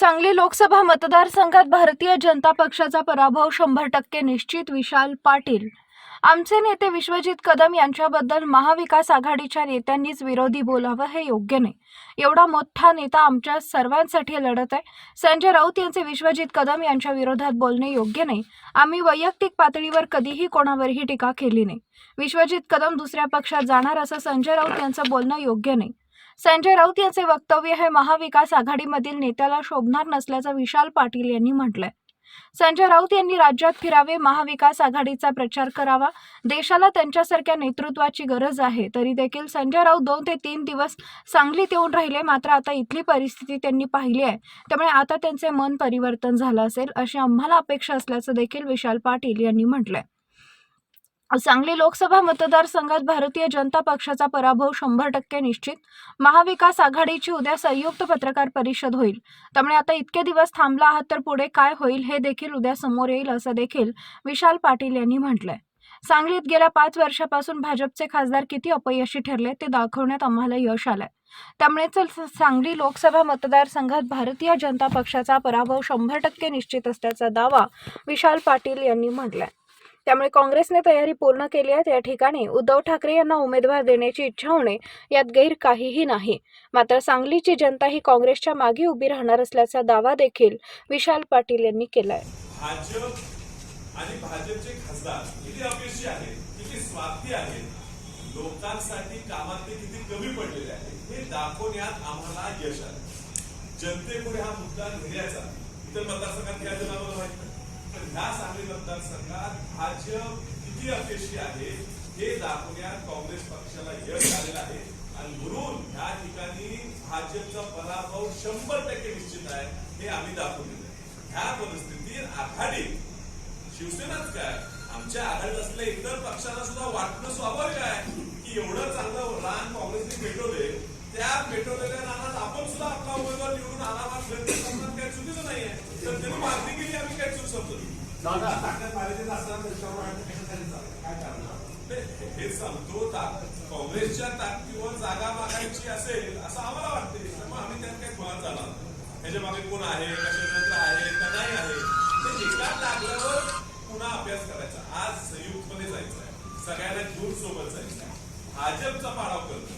सांगली लोकसभा मतदारसंघात भारतीय जनता पक्षाचा पराभव शंभर टक्के निश्चित विशाल पाटील. आमचे नेते विश्वजित कदम यांच्याबद्दल महाविकास आघाडीच्या नेत्यांनीच विरोधी बोलावं हे योग्य नाही. एवढा मोठा नेता आमच्या सर्वांसाठी लढत आहे. संजय राऊत यांचे विश्वजित कदम यांच्या विरोधात बोलणे योग्य नाही. आम्ही वैयक्तिक पातळीवर कधीही कोणावरही टीका केली नाही. विश्वजित कदम दुसऱ्या पक्षात जाणार असं संजय राऊत यांचं बोलणं योग्य नाही. संजय राऊत यांचे वक्तव्य हे महाविकास आघाडीमधील नेत्याला शोभणार नसल्याचं विशाल पाटील यांनी म्हटलंय. संजय राऊत यांनी राज्यात फिरावे महाविकास आघाडीचा प्रचार करावा देशाला त्यांच्यासारख्या नेतृत्वाची गरज आहे तरी देखील संजय राऊत दोन ते तीन दिवस सांगलीत येऊन राहिले मात्र आता इथली परिस्थिती त्यांनी पाहिली आहे. त्यामुळे आता त्यांचे मन परिवर्तन झालं असेल अशी आम्हाला अपेक्षा असल्याचं देखील विशाल पाटील यांनी म्हटलंय. सांगली लोकसभा मतदारसंघात भारतीय जनता पक्षाचा पराभव शंभर टक्के निश्चित. महाविकास आघाडीची उद्या संयुक्त पत्रकार परिषद होईल. त्यामुळे आता इतके दिवस थांबला आहात तर पुढे काय होईल हे देखील उद्या समोर येईल असं देखील विशाल पाटील यांनी म्हटलंय. सांगलीत गेल्या पाच वर्षापासून भाजपचे खासदार किती अपयशी ठरले ते दाखवण्यात आम्हाला यश आलंय. त्यामुळे चल सांगली लोकसभा मतदारसंघात भारतीय जनता पक्षाचा पराभव शंभर टक्के निश्चित असल्याचा दावा विशाल पाटील यांनी म्हटलाय. त्यामुळे काँग्रेसने तयारी पूर्ण केली आहे. त्या ठिकाणी उद्धव ठाकरे यांना उमेदवार देण्याची इच्छा होणे यात गैर काहीही नाही. मात्र सांगलीची जनता ही काँग्रेसच्या मागे उभी राहणार असल्याचा दावा देखील विशाल पाटील यांनी केलाय. आणि भाजपचे खासदार किती अपयशी आहेत किती स्वार्थी आहेत लोकांसाठी कामात ते किती कमी पडलेले आहेत हे दाखवण्यात आम्हाला यश आलं. जनतेपुढे हा मुद्दा नेण्याचा इतर मतदारसंघात काय झालं आम्हाला माहीत नाही तर ह्या सांगली मतदारसंघात भाजप किती अपयशी आहे हे दाखवण्यात काँग्रेस पक्षाला यश आलेलं आहे. आणि म्हणून ह्या ठिकाणी भाजपचा पराभव शंभर टक्के निश्चित आहे हे आम्ही दाखवून दिलं ह्या परिस्थितीत आघाडी शिवसेनाच काय? आमच्या आघाडीत असलेल्या इतर पक्षाला सुद्धा वाटणं स्वाभाविक आहे की एवढं चांगलं रान काँग्रेसने पेटवले त्या पेटवलं हे सांगतो काँग्रेसच्या ताकदीवर जागा मागायची असेल असं आम्हाला वाटते मग आम्ही त्यात काही जाणार नाही. ह्याच्या मागे कोण आहे कशातंत्र आहे का नाही आहे? ते निकाल लागल्यावर पुन्हा अभ्यास करायचा. आज संयुक्तपणे जायचं आहे सगळ्यांना घेऊन सोबत जायचं आहे भाजपचा पाडाव करतो.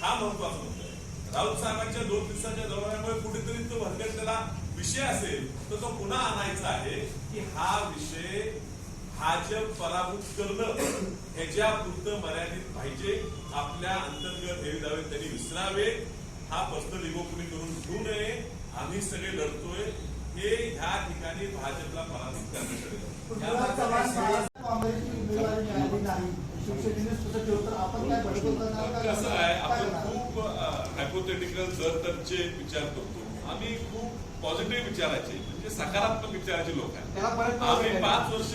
हा महत्त्वाचा मुद्दा आहे. राऊत साहेबांच्या दोन दिवसाच्या दौऱ्यामुळे कुठेतरी तो भरकटलेला विषय असेल तर तो पुन्हा आणायचा आहे की हा विषय भाजप पराभूत करणं ह्याच्यापुरतं मर्यादित पाहिजे. आपल्या अंतर्गत हेवी दावे त्यांनी विसरावे. हा पर्सनल इगो कुणी करून घेऊ नये. आम्ही सगळे लढतोय. हे ह्या ठिकाणी भाजपला पराभूत करण्यासाठी तर? कसं आहे आपण? खूप हायपोथेटिकल जर तरचे विचार करतो. आम्ही खूप पॉझिटिव्ह विचाराचे म्हणजे सकारात्मक विचाराचे लोक आहेत. आम्ही पाच वर्ष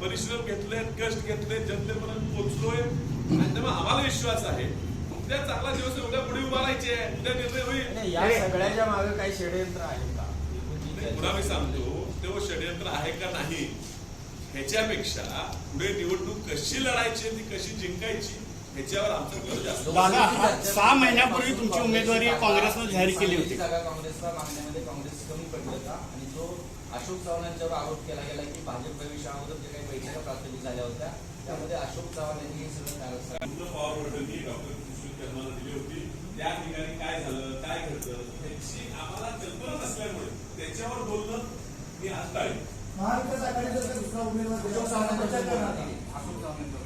परिश्रम घेतले कष्ट घेतले जनतेपर्यंत पोहोचलोय. आणि तेव्हा आम्हाला विश्वास आहे उद्या चांगला दिवस आहे, उद्या पुढे उभा राहायचे आहे, उद्या निर्णय होईल. या सगळ्याच्या मागे काही षडयंत्र आहे का? पुन्हा मी सांगतो तेव्हा षडयंत्र आहे का नाही ह्याच्यापेक्षा पुढे निवडणूक कशी लढायची ती कशी जिंकायची ह्याच्यावर आमचं कल जास्त दादा सहा महिन्यापूर्वी तुमची उमेदवारी काँग्रेसनं जाहीर केली होती. जागा काँग्रेसला मागण्यामध्ये काँग्रेस कमी पडली होता आणि जो अशोक चव्हाण यांच्यावर आरोप केला गेला की भाजप प्रवेशाअगोदर जे काही बैठका प्राथमिक झाल्या होत्या त्यामध्ये अशोक चव्हाण यांनी हे सगळं कारण पॉवर बटनी डॉक्टर शर्माला दिली होती. त्या ठिकाणी काय झालं काय घडलं त्याची आम्हाला कल्पना नसल्यामुळे त्याच्यावर बोलणं मी आज महाविकास आघाडीचा दुसरा उमेदवार दिला तर आपण विचार करणार का?